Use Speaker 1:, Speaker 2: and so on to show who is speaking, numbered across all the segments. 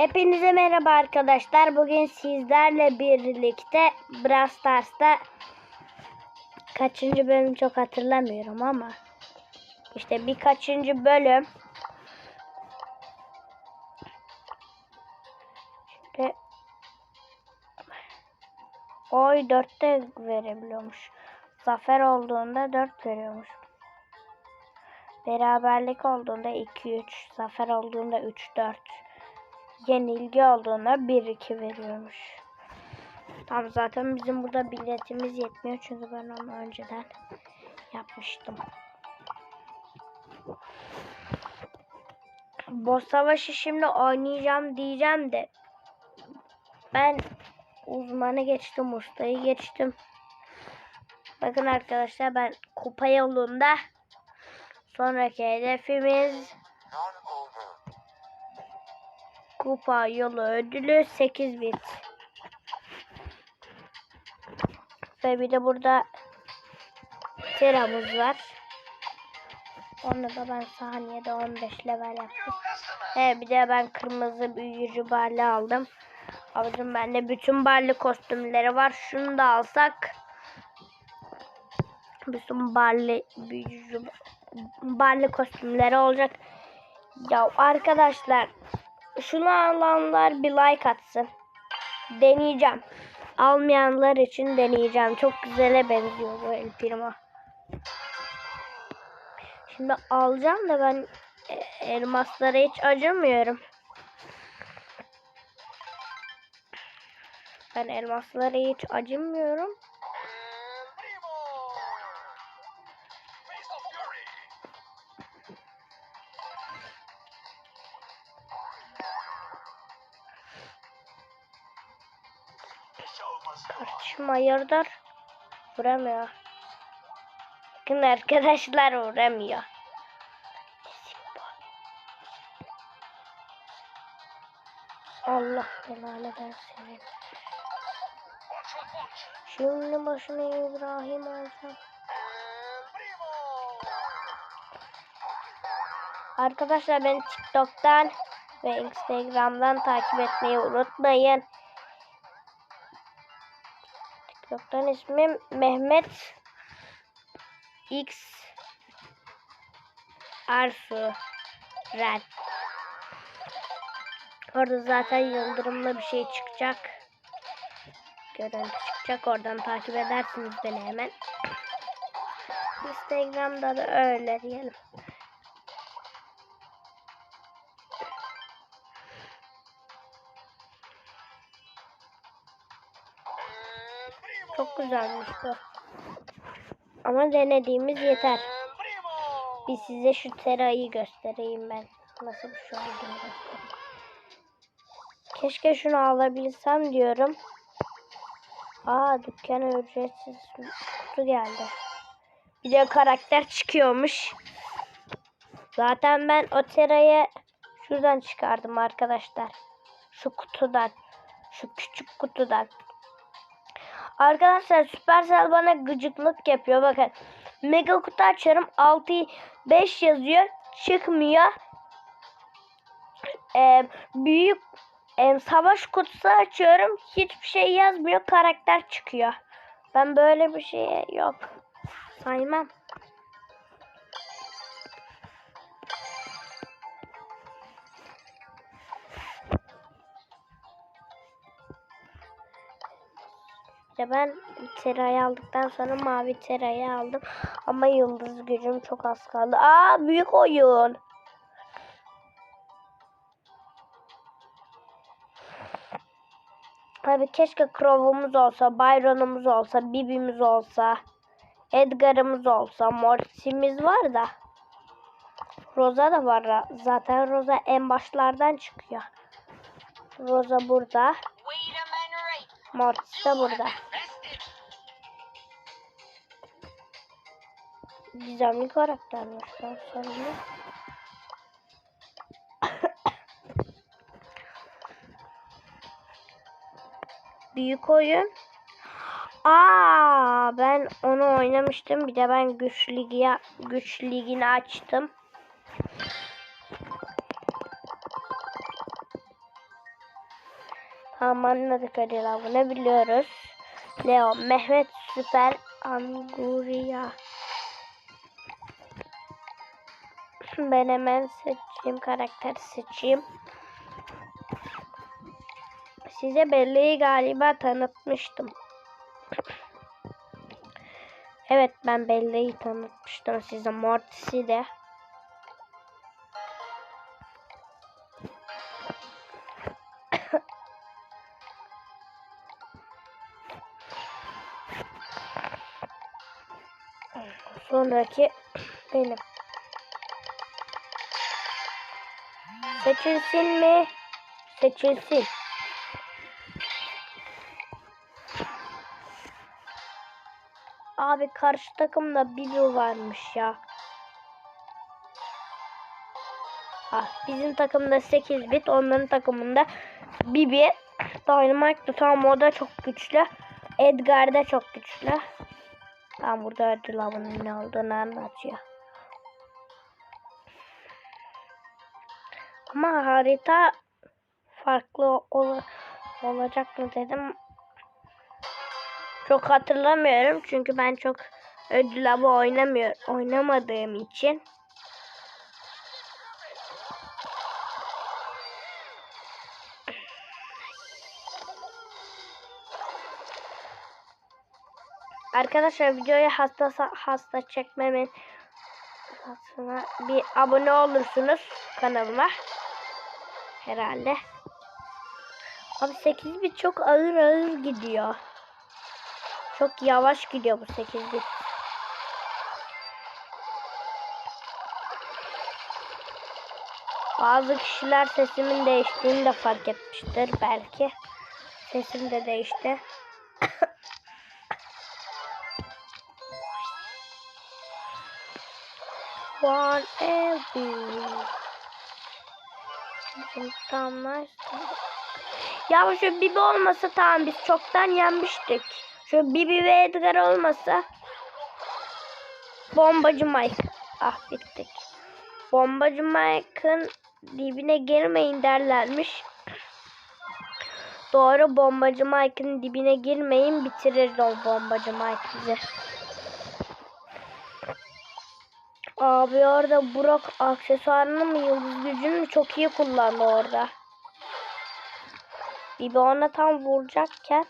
Speaker 1: Hepinize merhaba arkadaşlar. Bugün sizlerle birlikte Brawl Stars'ta kaçıncı bölüm çok hatırlamıyorum ama işte birkaçıncı bölüm işte oy 4'te verebiliyormuş. Zafer olduğunda 4 veriyormuş. Beraberlik olduğunda 2-3, zafer olduğunda 3-4 yenilgi olduğunda 1-2 veriyormuş. Tam zaten bizim burada biletimiz yetmiyor çünkü ben onu önceden yapmıştım. Boss savaşı şimdi oynayacağım diyeceğim de ben uzmanı geçtim, ustayı geçtim. Bakın arkadaşlar ben kupa yolunda sonraki hedefimiz Kupa yolu ödülü 8 bit. Ve bir de burada Tera'mız var. Onu da ben saniyede 15 level yaptım. He bir de ben kırmızı büyücü barlı aldım. Abicim bende bütün barlı kostümleri var. Şunu da alsak bütün barlı büyücü barlı kostümleri olacak. Ya arkadaşlar şunu alanlar bir like atsın. Deneyeceğim. Almayanlar için deneyeceğim. Çok güzele benziyor bu El Primo. Şimdi alacağım da ben e, elmaslara hiç acımıyorum. Ben elmaslara hiç acımıyorum. Kardeşim hayırdır? Vuramıyor. Bakın arkadaşlar vuramıyor. Allah belanı versin. Şimdi başına İbrahim alacağım. Arkadaşlar beni TikTok'tan ve Instagram'dan takip etmeyi unutmayın. TikTok'tan ismim Mehmet X Arsu Ren. Orada zaten yıldırımlı bir şey çıkacak. Görüntü çıkacak. Oradan takip edersiniz beni hemen. Instagram'da da öyle diyelim. Güzelmiş bu. Ama denediğimiz yeter. Bir size şu terayı göstereyim ben. Nasıl bir şey olduğunu. Keşke şunu alabilsem diyorum. Aa dükkana ücretsiz kutu geldi. Bir de karakter çıkıyormuş. Zaten ben o terayı şuradan çıkardım arkadaşlar. Şu kutudan. Şu küçük kutudan. Arkadaşlar Supercell bana gıcıklık yapıyor. Bakın. Mega kutu açıyorum. 6 5 yazıyor. Çıkmıyor. Ee, büyük e, savaş kutusu açıyorum. Hiçbir şey yazmıyor. Karakter çıkıyor. Ben böyle bir şey yok. Saymam. İşte ben terayı aldıktan sonra mavi terayı aldım. Ama yıldız gücüm çok az kaldı. Aa büyük oyun. Tabi keşke Crow'umuz olsa, Byron'umuz olsa, Bibi'miz olsa, Edgar'ımız olsa, Mortis'imiz var da. Rosa da var. Zaten Rosa en başlardan çıkıyor. Rosa burada. Mortis de burada. Gizemli karaktermiş lan sanırım. Büyük oyun. Aa ben onu oynamıştım. Bir de ben güç ligi güç ligini açtım. Tamam anladık hadi lan bunu biliyoruz. Leo, Mehmet Süper Anguria. Ben hemen seçeyim karakteri seçeyim. Size belleği galiba tanıtmıştım. Evet ben belleği tanıtmıştım size Mortis'i de. Sonraki benim. Seçilsin mi? Seçilsin. Abi karşı takımda Bilu varmış ya. Ah, bizim takımda 8 bit, onların takımında Bibi. Dynamite de tamam o da çok güçlü. Edgar da çok güçlü. Tam burada ödül avının ne olduğunu anlatıyor. Ama harita farklı ol olacak mı dedim. Çok hatırlamıyorum çünkü ben çok ödül oynamıyor oynamadığım için. Arkadaşlar videoya hasta hasta çekmemin aslında bir abone olursunuz kanalıma. Herhalde. Abi 8 bit çok ağır ağır gidiyor. Çok yavaş gidiyor bu 8 bit. Bazı kişiler sesimin değiştiğini de fark etmiştir belki. Sesim de değişti. One every. Tamam. Ya şu Bibi olmasa tamam biz çoktan yenmiştik. Şu Bibi ve Edgar olmasa Bombacı Mike. Ah bittik. Bombacı Mike'ın dibine girmeyin derlermiş. Doğru bombacı Mike'ın dibine girmeyin bitirir o bombacı Mike bizi. Abi orada Burak aksesuarını mı yıldız gücünü mü çok iyi kullandı orada. Bibi ona tam vuracakken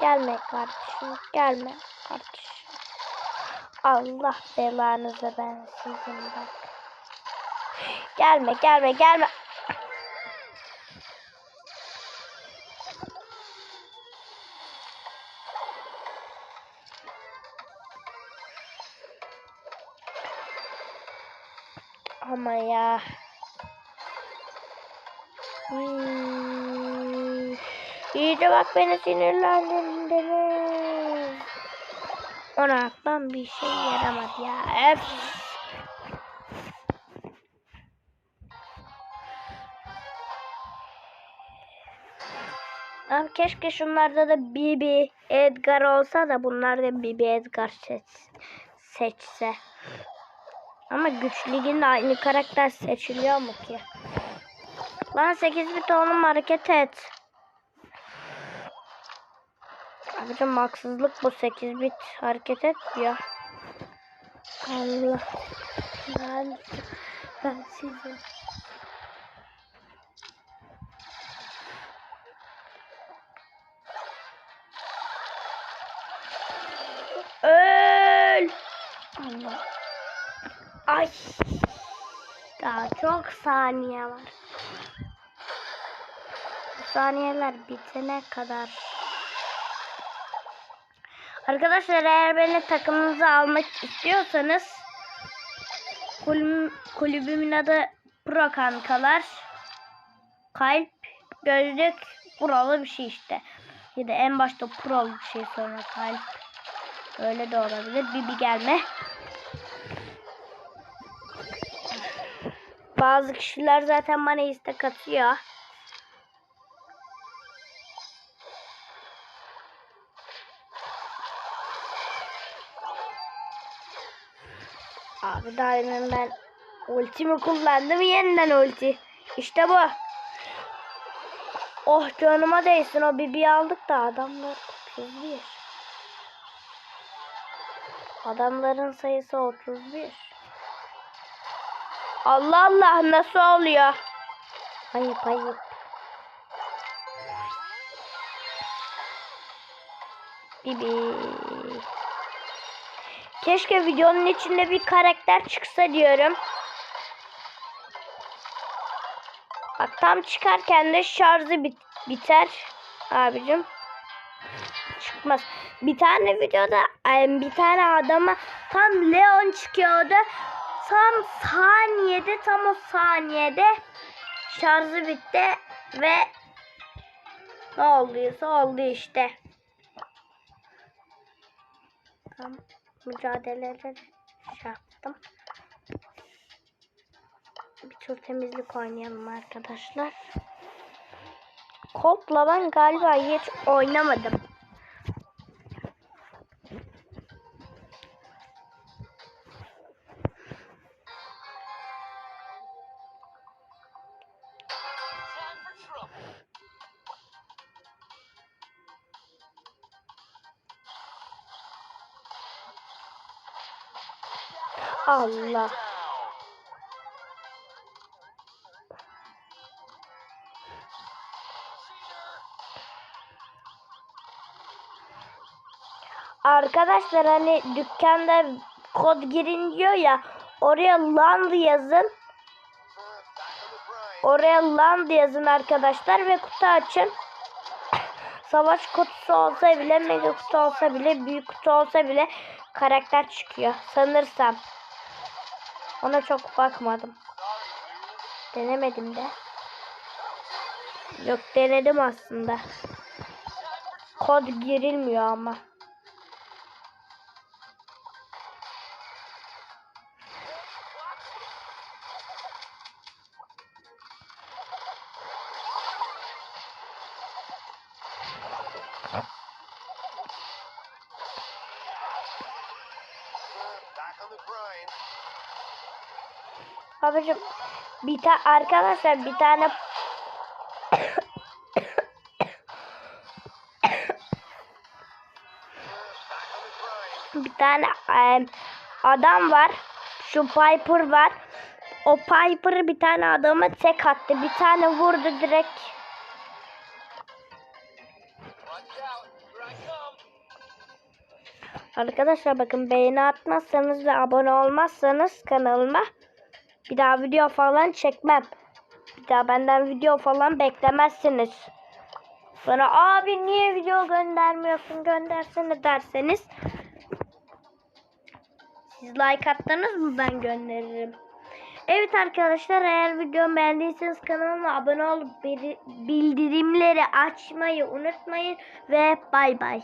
Speaker 1: Gelme kardeşim gelme kardeşim. Allah belanızı ben sizin bak. Gelme gelme gelme. Ya. Hmm. İyice bak beni sinirlendirdiniz. Ona ben bir şey yaramadı ya. Öf. Abi keşke şunlarda da Bibi Edgar olsa da bunlar da Bibi Edgar seç, seçse. Ama güç liginde aynı karakter seçiliyor mu ki? Lan 8 bit oğlum hareket et. Abicim haksızlık bu 8 bit hareket etmiyor. Allah. Ben, ben size. Öl. Allah. Ay. Daha çok saniye var. Saniyeler bitene kadar. Arkadaşlar eğer beni takımınıza almak istiyorsanız kulübüm, kulübümün adı Pro Kankalar. Kalp, gözlük, buralı bir şey işte. Ya da en başta pro bir şey sonra kalp. Öyle de olabilir. Bibi gelme. Bazı kişiler zaten bana istek atıyor. Abi daima ben ultimi kullandım yeniden ulti. İşte bu. Oh canıma değsin o bibi aldık da adamlar 31. Adamların sayısı 31. Allah Allah nasıl oluyor? Ayıp ayıp. Bibi. Keşke videonun içinde bir karakter çıksa diyorum. Bak tam çıkarken de şarjı bit biter abicim. Çıkmaz. Bir tane videoda bir tane adama tam Leon çıkıyordu. Tam saniyede tam o saniyede şarjı bitti ve ne olduysa oldu işte. Tam mücadeleleri şey yaptım. Bir tur temizlik oynayalım arkadaşlar. Colt'la ben galiba hiç oynamadım. Allah. Arkadaşlar hani dükkanda kod girin diyor ya oraya land yazın. Oraya land yazın arkadaşlar ve kutu açın. Savaş kutusu olsa bile mega kutu olsa bile büyük kutu olsa bile karakter çıkıyor sanırsam. Ona çok bakmadım. Denemedim de. Yok denedim aslında. Kod girilmiyor ama. Babacım bir ta arkadaşlar bir tane bir tane em, adam var. Şu Piper var. O Piper bir tane adama tek attı. Bir tane vurdu direkt. Arkadaşlar bakın beğeni atmazsanız ve abone olmazsanız kanalıma bir daha video falan çekmem. Bir daha benden video falan beklemezsiniz. Bana abi niye video göndermiyorsun göndersene derseniz siz like attınız mı ben gönderirim. Evet arkadaşlar eğer videomu beğendiyseniz kanalıma abone olup bildirimleri açmayı unutmayın ve bay bay.